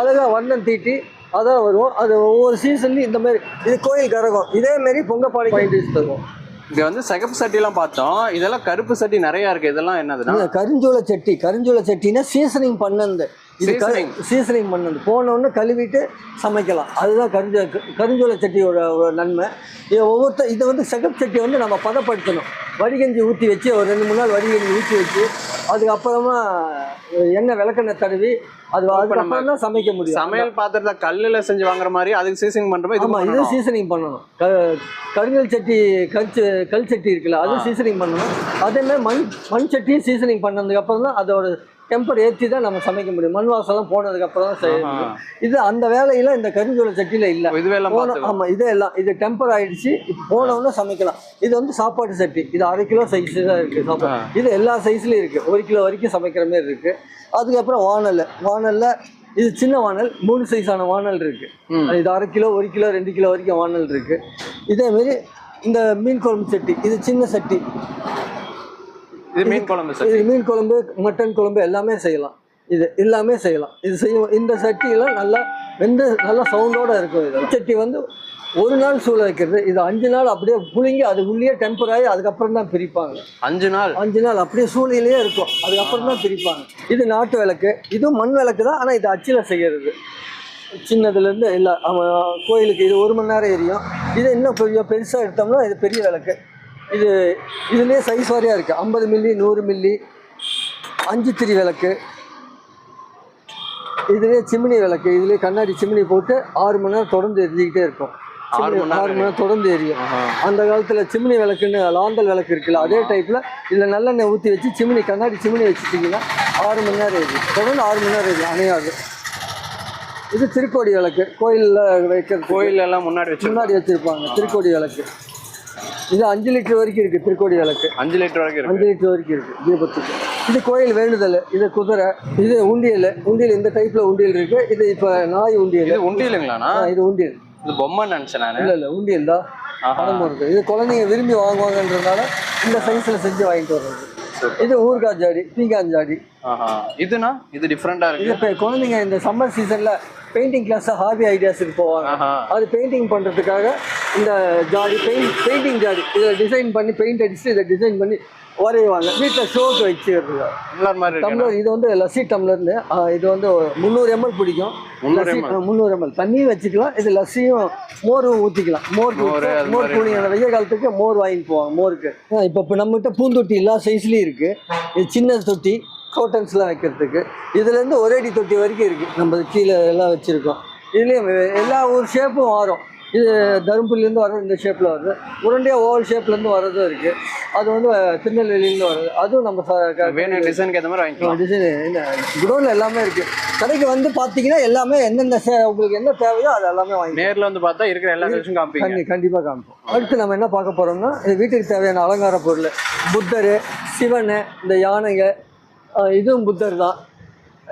அழகாக வண்ணம் தீட்டி அதான் வருவோம். அது ஒவ்வொரு சீசன்லையும் இந்த மாதிரி இது கோயில் கரகம். இதே மாதிரி பொங்கப்பானை பெயிண்ட் தருவோம். இது வந்து சிகப்பு சட்டிலாம் பார்த்தோம். இதெல்லாம் கருப்பு சட்டி நிறைய இருக்கு. இதெல்லாம் என்னதுன்னா? கருஞ்சோள சட்டி கருஞ்சோள சட்டினா சீசனிங் பண்ணது. இது Seasoning. சீசனிங். பண்ணது. போன உடனே கழுவிட்டு சமைக்கலாம். அதுதான் கருஞ்ச கருஞ்சோள சட்டியோட ஒரு நன்மை. இது ஒவ்வொருத்த இதை வந்து சிகப்பு சட்டி வந்து நம்ம பதப்படுத்தணும். வடிகஞ்சி ஊற்றி வச்சு ஒரு ரெண்டு மூணு நாள் வடிகஞ்சி ஊற்றி வச்சு அதுக்கப்புறமா எண்ணெய் விளக்கெண்ணெய் தடவி அது அதுக்கப்புறம் தான் சமைக்க முடியும். சமையல் பாத்திரத்தை கல்லுல செஞ்சு வாங்குற மாதிரி அதுக்கு சீசனிங் பண்ற மாதிரி இது ஆமாம் இது. சீசனிங் பண்ணணும். க கருங்கல் சட்டி கல் கல் சட்டி இருக்குல்ல அது. சீசனிங் பண்ணணும். அதே மாதிரி மண் மண் சட்டியும் சீசனிங் பண்ணதுக்கு அப்புறம் தான் அதோட டெம்பர் ஏற்றி தான் நம்ம சமைக்க முடியும். மண் வாசம் போனதுக்கு அப்புறம் தான் செய்ய ஆஹா. முடியும். இது அந்த வேலையெல்லாம் இந்த கருஞ்சோள சட்டியில் இல்லை. இதுவே எல்லாம் போன பார்த்து ஆமாம் இது எல்லாம் இது டெம்பர் ஆயிடுச்சு. இப்போ போனவுடனே சமைக்கலாம். இது வந்து சாப்பாடு சட்டி. இது அரை கிலோ சைஸ் தான் இருக்குது சாப்பாடு. இது எல்லா சைஸ்லையும் இருக்குது ஒரு கிலோ வரைக்கும் சமைக்கிற மாதிரி இருக்குது அதுக்கப்புறம் வானல் வானலில் இது சின்ன வானல் மூணு சைஸான வானல் இருக்குது. இது அரை கிலோ ஒரு கிலோ ரெண்டு கிலோ வரைக்கும் வானல் இருக்குது இதேமாரி இந்த மீன் குழம்பு சட்டி இது சின்ன சட்டி. மீன் குழம்பு இது மீன் குழம்பு மட்டன் குழம்பு எல்லாமே செய்யலாம். இது எல்லாமே செய்யலாம். இது செய்யும் இந்த சட்டியெல்லாம் நல்லா வெந்து நல்லா சவுண்டோட இருக்கும் இது. சட்டி வந்து ஒரு நாள் சூழ வைக்கிறது. இது அஞ்சு நாள் அப்படியே புழுங்கி அது உள்ளே டெம்பர் ஆகி அதுக்கப்புறம் தான் பிரிப்பாங்க. அஞ்சு நாள்? அஞ்சு நாள் அப்படியே சூழ்நிலையே இருக்கும். அதுக்கப்புறம் தான் பிரிப்பாங்க. இது நாட்டு விளக்கு. இதுவும் மண் விளக்கு தான். ஆனால் இது அச்சில் செய்கிறது சின்னதுலேருந்து அவன் கோயிலுக்கு இது ஒரு மணி நேரம் எரியும். இது இன்னும் கொஞ்சம் பெருசாக எடுத்தோம்னா இது பெரிய விளக்கு. இது இதுலேயே சைஸ் வாரியாக இருக்குது ஐம்பது மில்லி நூறு மில்லி அஞ்சு திரி விளக்கு. இதுலேயே சிம்னி விளக்கு. இதுலேயே கண்ணாடி சிம்னி போட்டு ஆறு மணி நேரம் தொடர்ந்து எரிஞ்சிக்கிட்டே இருக்கும். ஆறு மணி நேரம் தொடர்ந்து எரியும். அந்த காலத்தில் சிம்னி விளக்குன்னு லாந்தல் விளக்கு இருக்குல்ல அதே டைப்பில் இதில் நல்லெண்ணெய் ஊற்றி வச்சு சிம்னி கண்ணாடி சிம்னி வச்சுட்டிங்கன்னா ஆறு மணி நேரம் எரியும். தொடர்ந்து ஆறு மணி நேரம் எரியும் அணையாது. இது திருக்கோடி விளக்கு. கோயிலில் வைக்கிறது கோயில் எல்லாம் முன்னாடி முன்னாடி வச்சுருப்பாங்க திருக்கோடி விளக்கு. இது அஞ்சு லிட்டர் வரைக்கும் இருக்குது திருக்கோடி விளக்கு. அஞ்சு லிட்டர் வரைக்கும் இருக்கு. அஞ்சு லிட்டர் வரைக்கும் இருக்குது தீபத்துக்கு. இது கோயில் வேண்டுதல் இது குதிரை இது உண்டியல். உண்டியல் இந்த டைப்பில் உண்டியல் இருக்குது இது இப்போ நாய் உண்டியல். இது உண்டியலுங்களாண்ணா? இது உண்டியல். இது பொம்மை நினைச்சேன் நானு. இல்லை இல்லை உண்டியல் தான். இருக்கு இது குழந்தைங்க விரும்பி வாங்குவாங்கன்றதுனால இந்த சைஸில் செஞ்சு வாங்கிட்டு வர்றது. இது ஊறுகாய் ஜாடி பீங்கான் ஜாடி இதுனா? இது டிஃப்ரெண்டா இது இருக்கு. இப்போ குழந்தைங்க இந்த சம்மர் சீசனில் பெயிண்டிங் கிளாஸ் ஹாபி ஐடியாஸுக்கு போவாங்க. அது பெயிண்டிங் பண்ணுறதுக்காக இந்த ஜாடி பெயிண்ட் பெயிண்டிங் ஜாடி இதில் டிசைன் பண்ணி பெயிண்ட் அடிச்சுட்டு இதை டிசைன் பண்ணி வரைவாங்க. வீட்டில் ஷோக்கு வச்சுருக்காங்க டம்ளர் மாதிரி இருக்கு டம்ளர் இது வந்து லஸ்ஸி டம்ளர்னு இது வந்து முந்நூறு எம்எல் பிடிக்கும். 300 ml. முந்நூறு எம்எல் தண்ணியும் வச்சுக்கலாம். இது லஸ்ஸியும் மோரும் ஊற்றிக்கலாம் மோர் மோர், ஊத்தி- அது மோர் மாதிரி. கூலிங் அந்த வெய்ய காலத்துக்கு மோர் வாங்கிட்டு போவாங்க மோருக்கு. இப்போ இப்போ நம்மகிட்ட பூந்தொட்டி எல்லா சைஸ்லேயும் இருக்குது இது சின்ன தொட்டி கோட்டன்ஸ்லாம் வைக்கிறதுக்கு. இதுலேருந்து ஒரே அடி தொட்டி வரைக்கும் இருக்குது நம்ம கீழே எல்லாம் வச்சுருக்கோம். இதுலேயும் எல்லா ஒரு ஷேப்பும் மாறும் இது தருமபுரிலேருந்து வர இந்த ஷேப்பில் வருது. உருண்டையாக ஓவல் ஷேப்லேருந்து வர்றதும் இருக்குது அது வந்து திருநெல்வேலியிலேருந்து வருது அதுவும் நம்ம வேணும் டிசைனுக்கு ஏற்ற மாதிரி வாங்கிக்கலாம். டிசைன் இந்த குடோனில் எல்லாமே இருக்குது கடைக்கு வந்து பார்த்தீங்கன்னா எல்லாமே எந்தெந்த சே- உங்களுக்கு என்ன தேவையோ அது எல்லாமே வாங்கி நேர்ல வந்து பார்த்தா இருக்கிற எல்லா விஷயம் கண்டி கண்டிப்பாக காமிப்போம். அடுத்து நம்ம என்ன பார்க்க போகிறோம்னா இது வீட்டுக்கு தேவையான அலங்கார பொருள். புத்தர் சிவன் இந்த யானைங்க இதுவும் புத்தர் தான்.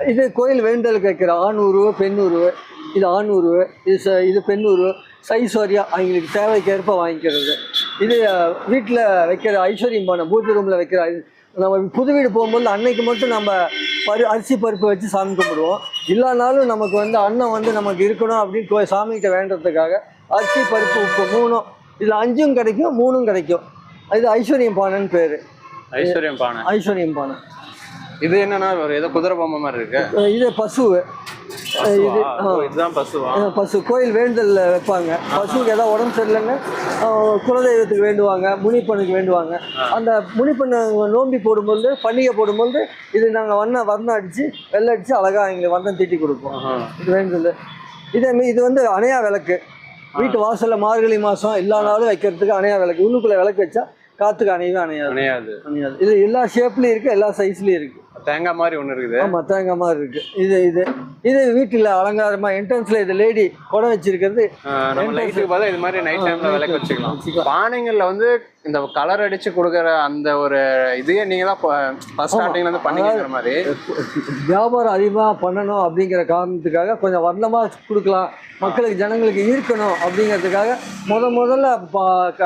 இது கோயில் வேண்டுதலுக்கு வைக்கிற ஆண் உருவு பெண் உருவு இது ஆண் உருவு இது ச இது பெண் உருவு சைஸ் வாரியாக அவங்களுக்கு தேவைக்கேற்ப வாங்கிக்கிறது. இது வீட்டில் வைக்கிற ஐஸ்வர்யம் பானை பூஜை ரூமில் வைக்கிற நம்ம புது வீடு போகும்போது அன்னைக்கு மட்டும் நம்ம பரு அரிசி பருப்பு வச்சு சாமி கும்பிடுவோம். இல்லைனாலும் நமக்கு வந்து அன்னம் வந்து நமக்கு இருக்கணும் அப்படின்னு கோ- சாமிகிட்ட வேண்டுறதுக்காக அரிசி பருப்பு உப்பு மூணும் இதில் அஞ்சும் கிடைக்கும் மூணும் கிடைக்கும். இது ஐஸ்வர்யம் பானைன்னு பேர். ஐஸ்வர்யம் பானை. ஐஸ்வர்யம் பானை. இது என்னன்னா ஒரு ஏதோ குதிரை பொம்மை மாதிரி இருக்கு. இது பசுவு? இது இதுதான் அஹ் பசு. கோயில் வேண்டுதலில் வைப்பாங்க. பசுவுக்கு ஏதாவது உடம்பு சரியில்லைன்னு குலதெய்வத்துக்கு வேண்டுவாங்க முனிப்பனுக்கு வேண்டுவாங்க. அந்த முனிப்பண்ணு நோம்பி போடும்போது பண்டிகை போடும்போது இது நாங்கள் வண்ணம் வர்ணம் அடித்து வெள்ளை அடித்து அழகாக எங்களுக்கு வண்ணம் தீட்டி கொடுப்போம். இது வேண்டுதல். இதே இது வந்து அணையா விளக்கு. வீட்டு வாசலில் மார்கழி மாதம் எல்லா நாளும் வைக்கிறதுக்கு அணையா விளக்கு. உள்ளுக்குள்ளே விளக்கு வச்சா காற்றுக்கு அணையவே அணையாது. அணையாது. அணையாது. இது எல்லா ஷேப்லேயும் இருக்குது எல்லா சைஸ்லேயும் இருக்குது தேங்காய் மாதிரி ஒண்ணு இருக்குது. ஆமாம் தேங்காய் மாதிரி இருக்குது இது இது இது வீட்டில் அலங்காரமாக என்ட்ரன்ஸில் இது லேடி குடம் வச்சிருக்கிறது. நம்ம லைட்டுக்கு பதிலா இது மாதிரி நைட் டைம்ல விளக்கு வச்சுக்கலாம். பானைங்கள்ல வந்து இந்த கலர் அடிச்சு கொடுக்குற அந்த ஒரு இதையே நீங்க தான் ஃபர்ஸ்ட் ஸ்டார்டிங்ல இருந்து பண்ணிக்கிற மாதிரி. வியாபாரம் அதிகமாக பண்ணணும் அப்படிங்கிற காரணத்துக்காக கொஞ்சம் வர்ணமாக கொடுக்கலாம். மக்களுக்கு ஜனங்களுக்கு ஈர்க்கணும் அப்படிங்கிறதுக்காக முத முதல்ல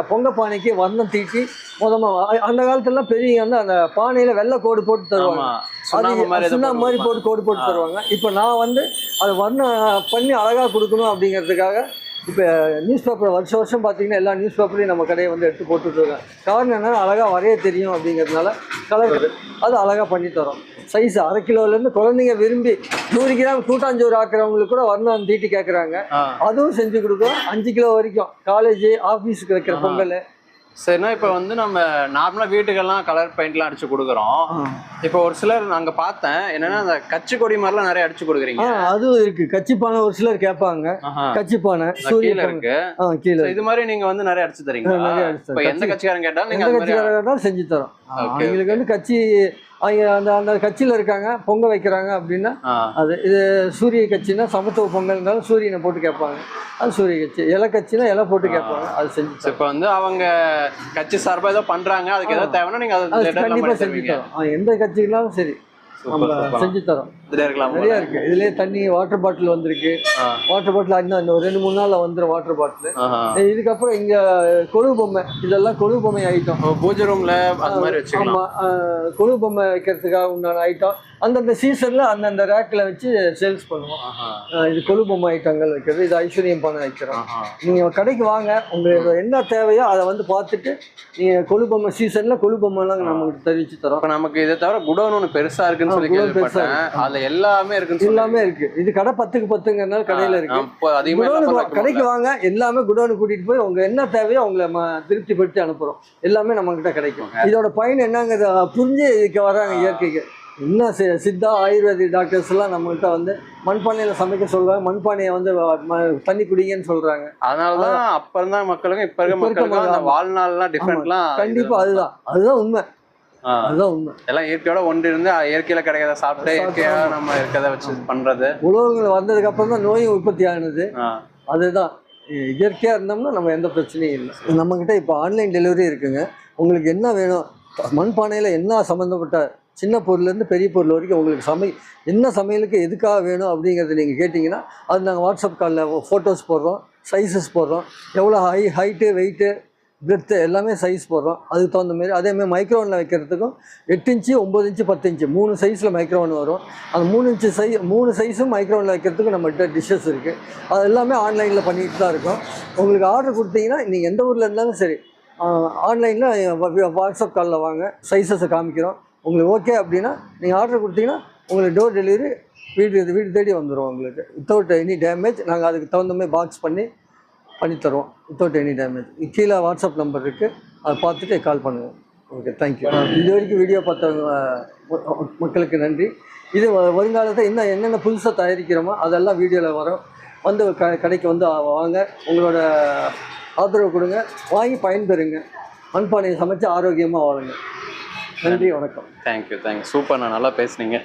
பொங்க பானைக்கு வர்ணம் தீட்டி முத மொ- அ- அந்த காலத்துலலாம் பெரியவங்க வந்து அந்த பானையில் வெள்ளை கோடு போட்டு தருவாங்க. மாதிரி போட்டு கோடு போட்டு தருவாங்க. இப்போ நான் வந்து அதை வர்ணம் பண்ணி அழகாக கொடுக்கணும் அப்படிங்கிறதுக்காக இப்போ நியூஸ் பேப்பர் வருஷம் வருஷம் பார்த்தீங்கன்னா எல்லா நியூஸ் பேப்பர்லையும் நம்ம கடையை வந்து எடுத்து போட்டுட்ருக்கேன் காரணம் என்னன்னா அழகாக வரைய தெரியும் அப்படிங்கிறதுனால கலர் அது அழகாக பண்ணி தரோம். சைஸ் அரை கிலோலேருந்து குழந்தைங்க விரும்பி நூறு கிராம் கூட்டாஞ்சோறு ஆக்குறவங்களுக்கு கூட வர்ணம் தீட்டி கேட்குறாங்க அதுவும் செஞ்சு கொடுக்குறோம். அஞ்சு கிலோ வரைக்கும். காலேஜ் ஆஃபீஸுக்கு வைக்கிற. பொங்கல். சரினா இப்போ வந்து நம்ம நார்மலா வீட்டுக்கெல்லாம் கலர் பெயிண்ட்லாம் அடிச்சு கொடுக்குறோம். இப்போ ஒரு சிலர் நாங்க பார்த்தேன் என்னன்னா அந்த கச்சி கொடி மாதிரிலாம் நிறைய அடிச்சு கொடுக்குறீங்க. அதுவும் இருக்கு. கச்சிப்பானை ஒரு சிலர் கேட்பாங்க. அது சூரிய கீழே இருக்கு. கீழே இது மாதிரி நீங்க வந்து நிறைய அடிச்சு தரீங்க நிறைய அடிச்சு. எந்த கட்சிக்காரன் கேட்டாலும் நீங்க அது மாதிரி கட்சிக்காரர்கள் செஞ்சு தரோம். அவங்களுக்கு வந்து கட்சி அவங்க அந்த அந்த கட்சியில் இருக்காங்க பொங்க வைக்கிறாங்க அப்படின்னா அது இது சூரிய கட்சினா சமத்துவ பொங்கல்னாலும் சூரியனை போட்டு கேட்பாங்க. அது சூரிய கட்சி. இலை கட்சினா இலை போட்டு கேட்பாங்க. அது செஞ்சு இப்போ வந்து அவங்க கட்சி சார்பா ஏதோ பண்றாங்க அதுக்கு ஏதோ தேவைன்னா நீங்க அது கண்டிப்பாக செஞ்சு தரோம். எந்த கட்சிக்குனாலும் சரி. நம்ம செஞ்சு தரோம் நிறைய இருக்கு. இதுலயே தண்ணி வாட்டர் பாட்டில் வந்திருக்கு. வாட்டர் பாட்டில் இன்னும் ரெண்டு மூணு நாள்ல வந்துடும் வாட்டர் பாட்டில். இதுக்கப்புறம் இங்க கொழு பொம்மை இதெல்லாம் கொழு பொம்மை ஐட்டம் பூஜை ரூம்ல அது மாதிரி ஆமா கொழு பொம்மை வைக்கிறதுக்காக உண்டான ஐட்டம் அந்தந்த சீசன்ல அந்தந்த ரேக்ல வச்சு சேல்ஸ் பண்ணுவோம். இது கொழு பொம்மை ஐட்டங்கள் வைக்கிறது. இது ஐஸ்வர்யம் பண்ண வைக்கிறோம். நீங்க கடைக்கு வாங்க. உங்களுக்கு என்ன தேவையோ அதை வந்து பார்த்துட்டு நீங்க கொழு பொம்மை சீசன்ல கொழு பொம்மைலாம் நமக்கு தெரிவிச்சு தரோம். நமக்கு இதை தவிர குடோன் ஒன்று பெருசா இருக்குன்னு ஆ, சொல்லி குடோன் பெருசா கேள்விப்பட்டேன் அதுல எல்லாமே எல்லாமே இருக்கு. இது கடை பத்துக்கு பத்துங்கிறதுனால கடையில இருக்கு. அதிகமா கடைக்கு. வாங்க. எல்லாமே குடோனுக்கு கூட்டிட்டு போய் உங்க என்ன தேவையோ அவங்கள ம- திருப்திப்படுத்தி அனுப்புறோம். எல்லாமே நம்ம கிட்ட கிடைக்கும் இதோட பயன் என்னங்கிறத புரிஞ்சு இதுக்கு வராங்க இயற்கைக்கு. என்ன சி- சித்தா ஆயுர்வேதிக் டாக்டர்ஸ் எல்லாம் நம்மகிட்ட வந்து மண்பானையில சமைக்க சொல்றாங்க. மண்பானையை வந்து தண்ணி குடிங்கன்னு சொல்றாங்க. அதனாலதான் அப்ப இருந்த மக்களுக்கும் இப்ப இருக்க இருக்க மக்களுக்கும் வாழ்நாள்லாம் டிஃப்ரெண்ட்லாம் கண்டிப்பா அதுதான். அதுதான் உண்மை. அதுதான் உண்மை. எல்லாம் இயற்கையோட ஒன்று இருந்து இயற்கையில கிடைக்கிறத சாப்பிட்டு இயற்கையா நம்ம இருக்கிறத வச்சு பண்றது. உலகங்கள் வந்ததுக்கு அப்புறம் தான் நோய் உற்பத்தி ஆனது. அதுதான். இயற்கையா இருந்தோம்னா நம்ம எந்த பிரச்சனையும் இல்லை. நம்மக்கிட்ட இப்போ ஆன்லைன் டெலிவரி இருக்குங்க. உங்களுக்கு என்ன வேணும்? மண்பானையில் என்ன சம்மந்தப்பட்ட சின்ன பொருள்லேருந்து பெரிய பொருள் வரைக்கும் உங்களுக்கு சமை என்ன சமையலுக்கு எதுக்காக வேணும் அப்படிங்கிறத நீங்கள் கேட்டிங்கன்னா அது நாங்கள் வாட்ஸ்அப் காலில் ஃபோட்டோஸ் போடுறோம் சைஸஸ் போடுறோம். எவ்வளோ ஹை ஹைட்டு வெயிட்டு பிரெத்து எல்லாமே சைஸ் போடுறோம். அதுக்கு தகுந்த மாதிரி அதேமாதிரி மைக்ரோவனில் வைக்கிறதுக்கும் எட்டு இன்ச்சு ஒம்பது இன்ச்சு பத்து இன்ச்சு மூணு சைஸில் மைக்ரோவன் வரும். அந்த மூணு இன்ச்சு சை மூணு சைஸும் மைக்ரோவனில் வைக்கிறதுக்கு நம்மகிட்ட டிஷ்ஷஸ் இருக்குது அது எல்லாமே ஆன்லைனில் பண்ணிட்டு தான் இருக்கோம். உங்களுக்கு ஆர்டர் கொடுத்தீங்கன்னா நீங்கள் எந்த ஊரில் இருந்தாலும் சரி ஆன்லைனில் வாட்ஸ்அப் காலில் வாங்க. சைஸஸை காமிக்கிறோம். உங்களுக்கு ஓகே அப்படின்னா நீங்கள் ஆர்டர் கொடுத்தீங்கன்னா உங்களுக்கு டோர் டெலிவரி வீடு வீடு தேடி வந்துடும் உங்களுக்கு. வித்தவுட் எனி டேமேஜ் நாங்கள் அதுக்கு தகுந்த மாதிரி பாக்ஸ் பண்ணி பண்ணித்தருவோம் வித்தவுட் எனி டேமேஜ் கீழே வாட்ஸ்அப் நம்பர் இருக்குது அதை பார்த்துட்டு கால் பண்ணுங்கள் ஓகே தேங்க்யூ இது வரைக்கும் வீடியோ பார்த்தவங்க மக்களுக்கு நன்றி. இது வருங்காலத்தில் இன்னும் என்னென்ன புதுசாக தயாரிக்கிறோமோ அதெல்லாம் வீடியோவில் வரும். வந்து க கடைக்கு வந்து வாங்க. உங்களோட ஆதரவு கொடுங்க. வாங்கி பயன்பெறுங்க. மண்பானையை சமைச்சு ஆரோக்கியமாக வாழுங்க. நன்றி வணக்கம். தேங்க்யூ தேங்க்யூ சூப்பர் நான் நல்லா பேசுனீங்க.